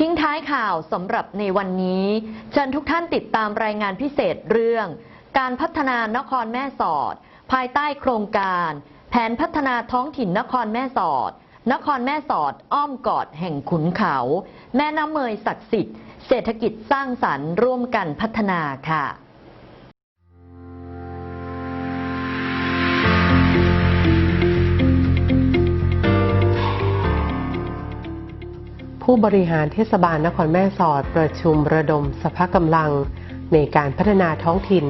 ทิ้งท้ายข่าวสำหรับในวันนี้เชิญทุกท่านติดตามรายงานพิเศษเรื่อง การพัฒนานครแม่สอด ภายใต้โครงการ แผนพัฒนาท้องถิ่นนครแม่สอด นครแม่สอดอ้อมกอดแห่งขุนเขา แม่น้ำเมยศักดิ์สิทธิ์เศรษฐกิจสร้างสรรค์ร่วมกันพัฒนาค่ะ ผู้บริหารเทศบาลนครแม่สอดประชุมระดมสภากำลัง ในการพัฒนาท้องถิ่น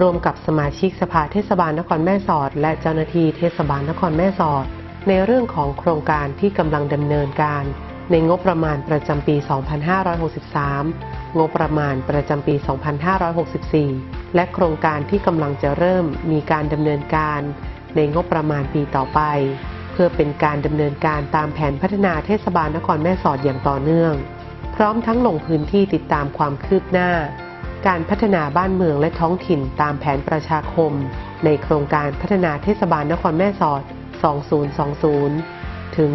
ร่วมกับสมาชิกสภาเทศบาลนครแม่สอด และเจ้าหน้าที่เทศบาลนครแม่สอด ในเรื่องของโครงการที่กำลังดำเนินการ ในงบประมาณประจำปี 2563 งบประมาณประจำปี 2564 และโครงการที่กำลังจะเริ่มมีการดำเนินการ ในงบประมาณปีต่อไป พื่อเป็นการดำเนินการตามแผนพัฒนาเทศบาลนครแม่สอดอย่างต่อเนื่อง พร้อมทั้งลงพื้นที่ติดตามความคืบหน้า การพัฒนาบ้านเมืองและท้องถิ่นตามแผนประชาคม ในโครงการพัฒนาเทศบาลนครแม่สอด 2020 ถึง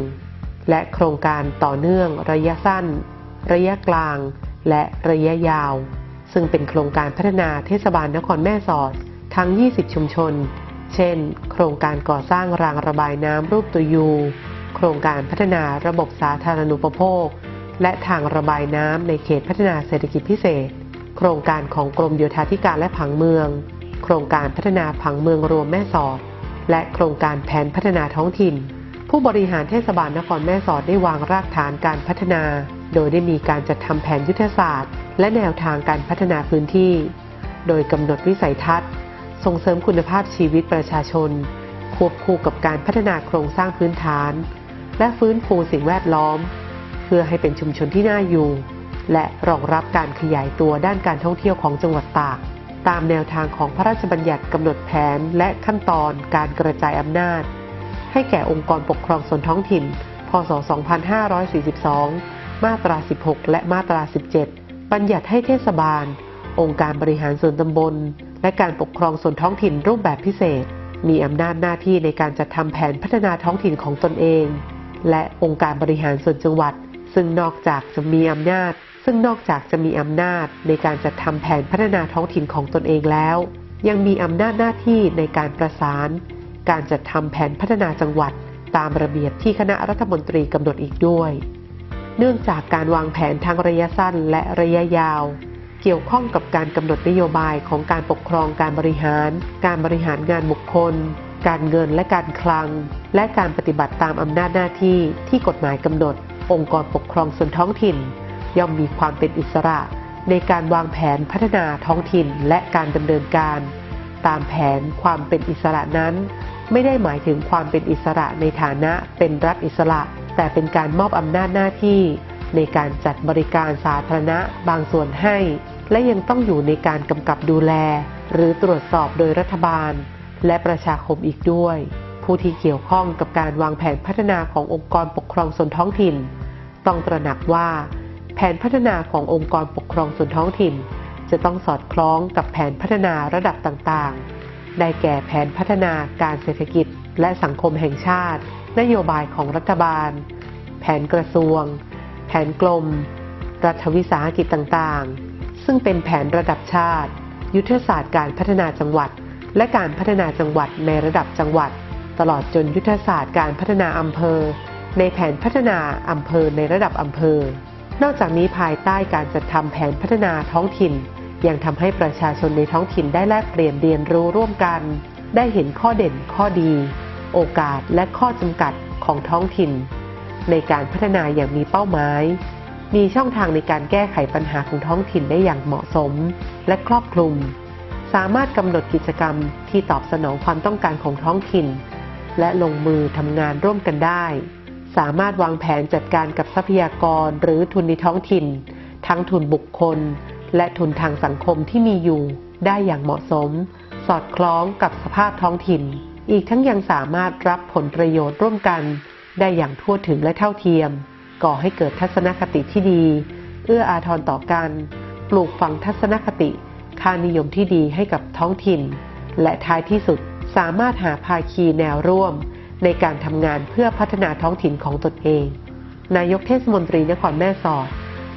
2021 และโครงการต่อเนื่องระยะสั้น ระยะกลาง และระยะยาว ซึ่งเป็นโครงการพัฒนาเทศบาลนครแม่สอด ทั้ง 20 ชุมชน เช่น โครงการก่อสร้างรางระบายน้ำรูปตัวยู โครงการพัฒนาระบบสาธารณูปโภค และทางระบายน้ำในเขตพัฒนาเศรษฐกิจพิเศษ โครงการของกรมโยธาธิการและผังเมือง โครงการพัฒนาผังเมืองรวมแม่สอด และโครงการแผนพัฒนาท้องถิ่น ผู้บริหารเทศบาลนครแม่สอดได้วางรากฐานการพัฒนา โดยได้มีการจัดทำแผนยุทธศาสตร์ และแนวทางการพัฒนาพื้นที่ โดยกำหนดวิสัยทัศน์ ส่งเสริมคุณภาพชีวิตประชาชน ควบคู่กับการพัฒนาโครงสร้างพื้นฐาน และฟื้นฟูสิ่งแวดล้อม เพื่อให้เป็นชุมชนที่น่าอยู่ และรองรับการขยายตัวด้านการท่องเที่ยวของจังหวัดตาก ตามแนวทางของพระราชบัญญัติกำหนดแผนและขั้นตอนการกระจายอำนาจ ให้แก่องค์กรปกครองส่วนท้องถิ่น พศ 2542 มาตรา 16 และมาตรา 17 บัญญัติให้เทศบาล องค์การบริหารส่วนตำบล และการปกครองส่วนท้องถิ่นรูปแบบพิเศษ มีอำนาจหน้าที่ในการจัดทำแผนพัฒนาท้องถิ่นของตนเอง และองค์การบริหารส่วนจังหวัด ซึ่งนอกจากจะมีอำนาจ ซึ่งนอกจากจะมีอำนาจในการจัดทำแผนพัฒนาท้องถิ่นของตนเองแล้ว ยังมีอำนาจหน้าที่ในการประสาน การจัดทำแผนพัฒนาจังหวัด ตามระเบียบที่คณะรัฐมนตรีกำหนดอีกด้วย เนื่องจากการวางแผนทางระยะสั้นและระยะยาว เกี่ยวข้องกับการกำหนดนโยบายของการปกครองการบริหาร การบริหารงานบุคคล การเงินและการคลัง และการปฏิบัติตามอำนาจหน้าที่ที่กฎหมายกำหนด องค์กรปกครองส่วนท้องถิ่น ย่อมมีความเป็นอิสระ ในการวางแผนพัฒนาท้องถิ่นและการดำเนินการ ตามแผนความเป็นอิสระนั้น ไม่ได้หมายถึงความเป็นอิสระในฐานะเป็นรัฐอิสระ แต่เป็นการมอบอำนาจหน้าที่ ในการจัดบริการสาธารณะบางส่วนให้ และยังต้องอยู่ในการกำกับดูแล หรือตรวจสอบโดยรัฐบาล และประชาคมอีกด้วย ผู้ที่เกี่ยวข้องกับการวางแผนพัฒนาขององค์กรปกครองส่วนท้องถิ่น ต้องตระหนักว่า แผนพัฒนาขององค์กรปกครองส่วนท้องถิ่น จะต้องสอดคล้องกับแผนพัฒนาระดับต่างๆ ได้แก่แผนพัฒนาการเศรษฐกิจ และสังคมแห่งชาติ นโยบายของรัฐบาล แผนกระทรวง นกลม รัฐวิสาหกิจต่างๆ ซึ่งเป็นแผนระดับชาติ ยุทธศาสตร์การพัฒนาจังหวัด และการพัฒนาจังหวัดในระดับจังหวัด ตลอดจนยุทธศาสตร์การพัฒนาอำเภอ ในแผนพัฒนาอำเภอในระดับอำเภอ นอกจากนี้ภายใต้การจัดทำแผนพัฒนาท้องถิ่น ยังทำให้ประชาชนในท้องถิ่นได้แลกเปลี่ยนเรียนรู้ร่วมกัน ได้เห็นข้อเด่นข้อดี โอกาสและข้อจำกัดของท้องถิ่น ในการพัฒนาอย่างมีเป้าหมาย มีช่องทางในการแก้ไขปัญหาของท้องถิ่นได้อย่างเหมาะสม และครอบคลุม สามารถกำหนดกิจกรรมที่ตอบสนองความต้องการของท้องถิ่น และลงมือทำงานร่วมกันได้ สามารถวางแผนจัดการกับทรัพยากรหรือทุนในท้องถิ่น ทั้งทุนบุคคล และทุนทางสังคมที่มีอยู่ได้อย่างเหมาะสม สอดคล้องกับสภาพท้องถิ่น อีกทั้งยังสามารถรับผลประโยชน์ร่วมกัน ได้อย่างทั่วถึงและเท่าเทียม ก่อให้เกิดทัศนคติที่ดี เอื้ออาทรต่อกัน ปลูกฝังทัศนคติ ค่านิยมที่ดีให้กับท้องถิ่น และท้ายที่สุดสามารถหาภาคีแนวร่วม ในการทำงานเพื่อพัฒนาท้องถิ่นของตนเอง นายกเทศมนตรีนครแม่สอด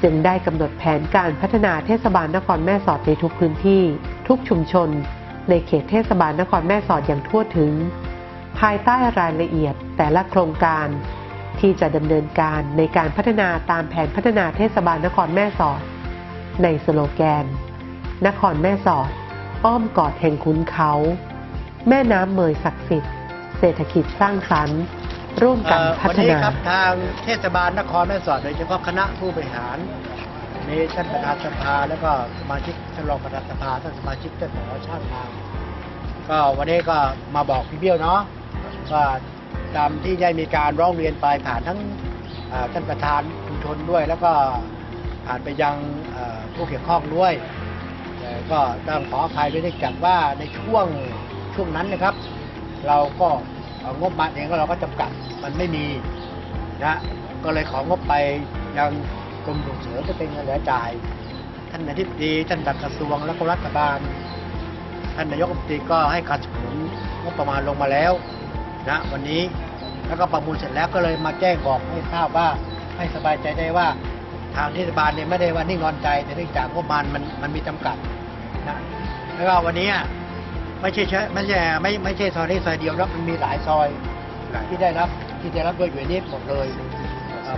จึงได้กำหนดแผนการพัฒนาเทศบาลนครแม่สอดในทุกพื้นที่ ทุกชุมชน ในเขตเทศบาลนครแม่สอดอย่างทั่วถึง ภายใต้รายละเอียดแต่ละโครงการ ที่จะดำเนินการในการพัฒนาตามแผนพัฒนาเทศบาลนครแม่สอด ในสโลแกน นครแม่สอด อ้อมกอดแห่งขุนเขา แม่น้ำเมยศักดิ์สิทธิ์ เศรษฐกิจสร้างสรรค์ ร่วมกันเอ่อพัวันฒนี้นาครับทางเทศบาลนครแม่สอดโดยเฉพาะคณะผู้บริหารมีท่านประธานสภาแล้วก็สมาชิกท่านรองประธานสภาท่านสมาชิกท่านหอชาติมาก็วันนี้ก็มาบอกพี่เบี้ยวเนาะ ว่าตามที่ได้มีการร้องเรียนไปผ่านทั้งท่านประธานชุมชนด้วย แล้วก็ผ่านไปยังผู้เกี่ยวข้องด้วยก็ต้องขออภัยด้วยเนื่องจากว่าในช่วงช่วงนั้นนะครับ เราก็งบมาเองก็เราก็จำกัดมันไม่มีนะก็เลยของบไปยังกรมส่งเสริมจะเป็นเงินเหลือจ่าย ท่านอธิบดีท่านดักกระทรวงแล้วก็รัฐบาล ท่านนายกรัฐมนตรีก็ให้การสนับสนุนงบประมาณลงมาแล้ว นะวันนี้ แล้วก็ประมูลเสร็จแล้วก็เลยมาแจ้งบอกให้ทราบว่าให้สบายใจได้ว่าทางเทศบาลเนี่ยไม่ได้ว่านิ่งนอนใจ แต่เนื่องจากงบประมาณมันมันมีจำกัดนะแล้วก็วันนี้ไม่ใช่ใช่ไม่ใช่ไม่ไม่ใช่ซอยนี้ซอยเดียวนะมันมีหลายซอยที่ได้รับที่ได้รับด้วยอยู่ในนี้หมดเลย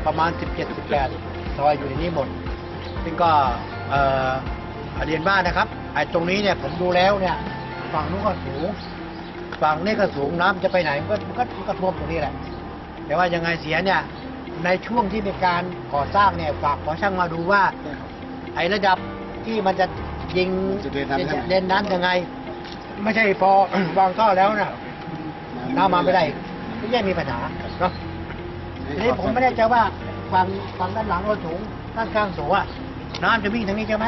ประมาณ 17 18 ซอยอยู่ในนี้หมด ซึ่งก็เอ่อเรียนว่านะครับไอ้ตรงนี้เนี่ยผมดูแล้วเนี่ยฝั่งนู้นก็สูง ฝั่งนี้ก็สูงน้ำจะไปไหนมันก็มันก็มันก็ท่วมตรงนี้แหละ แต่ว่ายังไงเสียเนี่ย ในช่วงที่มีการก่อสร้างเนี่ยฝากขอช่างมาดูว่า ไอ้ระดับที่มันจะยิงจะเดินน้ำยังไงเล่นน้ำยังไง ไม่ใช่พอ วางท่อแล้วนะน้ำมาไม่ได้ไม่ใช่มีปัญหาเนาะ ทีนี้ผมไม่แน่ใจว่าฝั่งฝั่งด้านหลังเราสูงด้านข้างสูงอะน้ำจะวิ่งทางนี้ใช่ไหม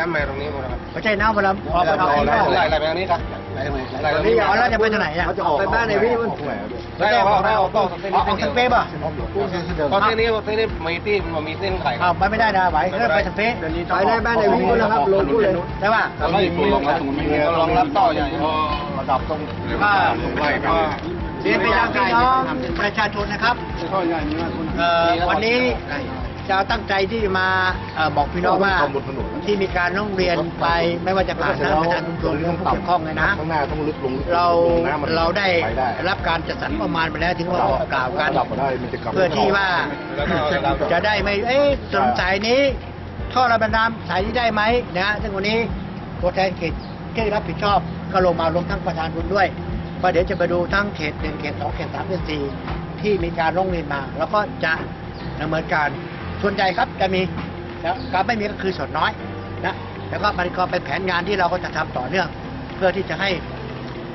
น้ำมาตรงนี้หมดแล้วครับไม่ใช่น้ำเวลาออกไปทางนี้ไล่ก็ไล่ไล่ไปทางนี้ครับไล่ทางไหนไล่ทางนี้อ๋อแล้วจะไปทางไหนอะเขาจะออกไปบ้านในวิมันไล่ออกออกออกออกออกทางเป๊ะป่ะตอนนี้เส้นนี้มีที่มันมีเส้นไข่อ้าวไปไม่ได้นะไหวก็ไปทางเป๊ะไปได้บ้านในวิก็แล้วครับลงเลยได้ป่ะแล้วก็อีกลงมาตรงนี้รองรับต่อใหญ่ระดับตรงก็เรียนไปยังพี่น้องประชาชนนะครับท่อใหญ่นี้ว่าคุณเอ่อวันนี้ จะตั้งใจที่มาเอ่อบอกพี่น้องว่าที่มีการร้องเรียนไปไม่ว่าจะผ่านทางประธานชุมชนหรือผู้เกี่ยวข้องเลยนะข้างหน้าต้องลึกลงเราเราได้รับการจัดสรรประมาณไปแล้วถึงมาบอกกล่าวกันดับมาได้มันจะกลับเพื่อที่ว่าจะได้ไม่เอ๊ะสงสัยนี้ท่อระบายน้ำสายนี้ได้ไหมนะซึ่งวันนี้ตัวแทนเขตที่รับผิดชอบก็ลงมารวมทั้งประธานบุญด้วยเพราะเดี๋ยวจะไปดูทั้งเขตหนึ่งเขตสองเขตสามเขตสี่ที่มีการร้องเรียนมา แล้วก็จะดำเนินการ ส่วนใหญ่ครับจะมีแล้วการไม่มีก็คือส่วนน้อยนะแล้วก็มันก็เป็นแผนงานที่เราก็จะทำต่อเนื่อง เพื่อที่จะให้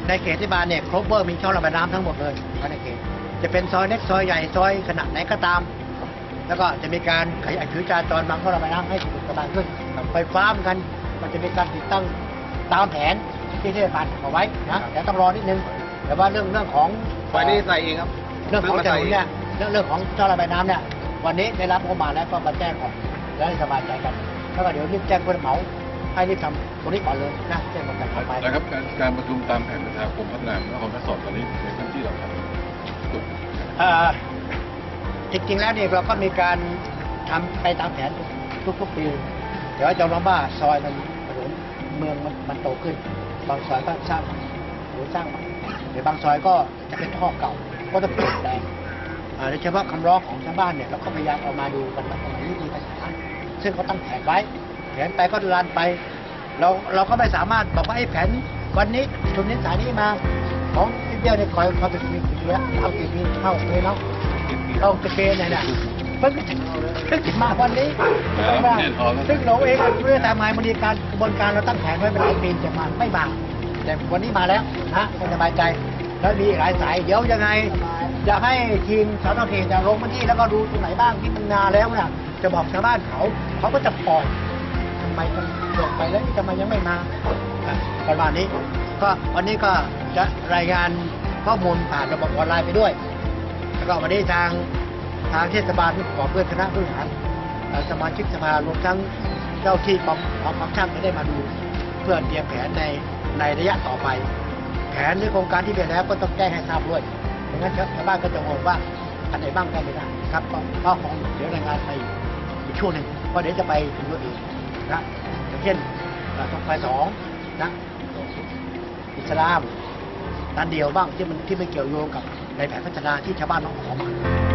ในเขตที่บานเนี่ยครบเวอร์มีช่องระบายน้ำทั้งหมดเลยภายในเขตจะเป็นซอยเล็กซอยใหญ่ซอยขนาดไหนก็ตาม แล้วก็จะมีการขยายผิวจราจรบางช่องระบายน้ำให้สะดวกสบายขึ้นไฟฟ้าเหมือนกัน มันจะมีการติดตั้งตามแผนที่เทศบาลเอาไว้นะแต่ต้องรอนิดนึงแต่ว่าเรื่องเรื่องของไฟนี่ใส่เองครับเรื่องของถนนเนี่ยเรื่องเรื่องของช่องระบายน้ำเนี่ย วันนี้ได้รับงบประมาณแล้วก็มาแจ้งก่อนแล้วให้สบายใจกันแล้วก็เดี๋ยวรีบแจ้งผู้รับเหมาให้รีบทำตรงนี้ก่อนเลยนะแจ้งบริการต่อไปนะครับการการประชุมตามแผนประชาคมพัฒนานครแม่สอดตอนนี้ในพื้นที่เราทำจุดเอ่อจริงๆแล้วเนี่ยเราก็มีการทำไปตามแผนทุกๆปีเดี๋ยวจะร้องว่าซอยมันถนนเมืองมันมันโตขึ้น บางซอยก็สร้างใหม่หรือสร้างใหม่หรือบางซอยก็จะเป็นท่อเก่าก็ต้องเปลี่ยนแปลงอ่า โดยเฉพาะคำร้องของชาวบ้านเนี่ยเราก็พยายามเอามาดูกันว่าตรงไหนมีปัญหาซึ่งเขาตั้งแผนไว้แผนไปก็รันไป เราเราก็ไม่สามารถบอกว่าไอ้แผนวันนี้ชุมนี้สายนี้มาของพี่เบี้ยวเนี่ยคอยคอยเป็นปีกี่ปีแล้วเอากี่ปีเข้าเลยเนาะเข้ากี่ปีเนี่ยนี่ยเพิ่งเพิ่งมาวันนี้ใช่ไหมซึ่งเราเองก็ไม่ได้ทำไมันมีการกระบวนการเราตั้งแผนไว้เป็นหลายปีจะมาไม่มาแต่วันนี้มาแล้วนะสบายใจแล้วมีหลายสายเดี๋ยวยังไง อยากให้ทีมสาธารณเขตจะลงพื้นที่แล้วก็ดูตรงไหนบ้างที่มันนาแล้วน่ะจะบอกชาวบ้านเขาเขาก็จะปล่อยทำไมมันจบไปแล้วทำไมยังไม่มาอะประมาณนี้ ก็วันนี้ก็จะรายงานข้อมูลผ่านระบบออนไลน์ไปด้วย แล้วก็วันนี้ทางทางเทศบาลที่ขอเพื่อนคณะผู้บริหารเอ่อสมาชิกสภารวมทั้งเจ้าที่กองของกองช่างจะได้มาดู เพื่อเตรียมแผนในในระยะต่อไป แผนหรือโครงการที่เป็นแล้วก็ต้องแจ้งให้ทราบด้วย ไม่งั้นชาวบ้านก็จะงงว่าอันไหนบ้างก็ไม่ได้ครับก็ก็คงเดี๋ยวรายงานไปอีกช่วงหนึ่งเพราะเดี๋ยวจะไปถึงรถอื่นนะอย่างเช่นต้องไฟสองนะอิสลามด้านเดียวบ้างที่มันที่ไม่เกี่ยวโยงกับในแผนพัฒนาที่ชาวบ้านน้องขอมา